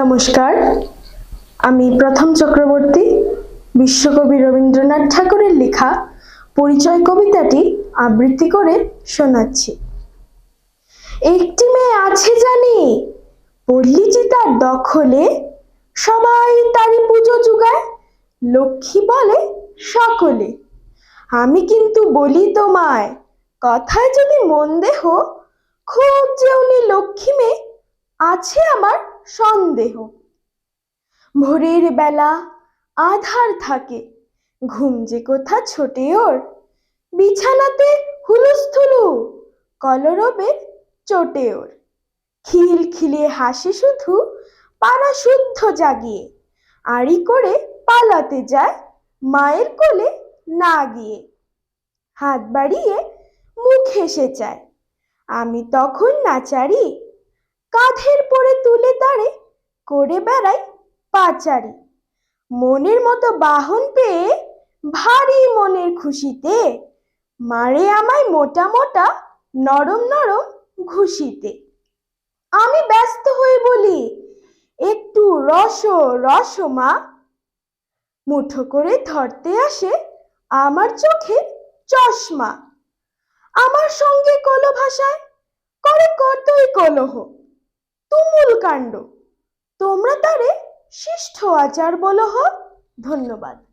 নমস্কার। আমি প্রথম চক্রবর্তী, বিশ্বকবি রবীন্দ্রনাথ ঠাকুরের লেখা পরিচয় কবিতাটি আবৃত্তি করে শোনাচ্ছি। একটি মেয়ে আছে জানি পল্লীচি তার দখলে, সবাই তারই পুজো জুগায় লক্ষ্মী বলে সকলে। আমি কিন্তু বলি তোমায়, কথায় যদি মন দেহ, খুব যে উনি লক্ষ্মী মেয়ে আছে আমার সন্দেহ। ভোরের বেলা আধার থাকে, ঘুম যে কোথা ছোটে ওর। বিছানাতে হুলুস্থুলু কলরবে চোটে ওর। খিল খিলে হাসি শুধু পাড়া শুদ্ধ জাগিয়ে, আড়ি করে পালাতে যায় মায়ের কোলে না গিয়ে। হাত বাড়িয়ে মুখ হেসে চায়, আমি তখন নাচারি কাঁধের পরে তুলে তারে করে বেড়াই পাচারি। মনের মতো বাহন পেয়ে ভারী মনের খুশিতে মারে আমায় মোটা মোটা নরম নরম ঘুষিতে। আমি ব্যস্ত হয়ে বলি, একটু রস রস মা। মুঠো করে ধরতে আসে আমার চোখে চশমা। আমার সঙ্গে কলো ভাষায়, করে কতই কলহ তুমুল কাণ্ড। তোমরা তারে শিষ্ঠ আচার বলো হ ধন্যবাদ।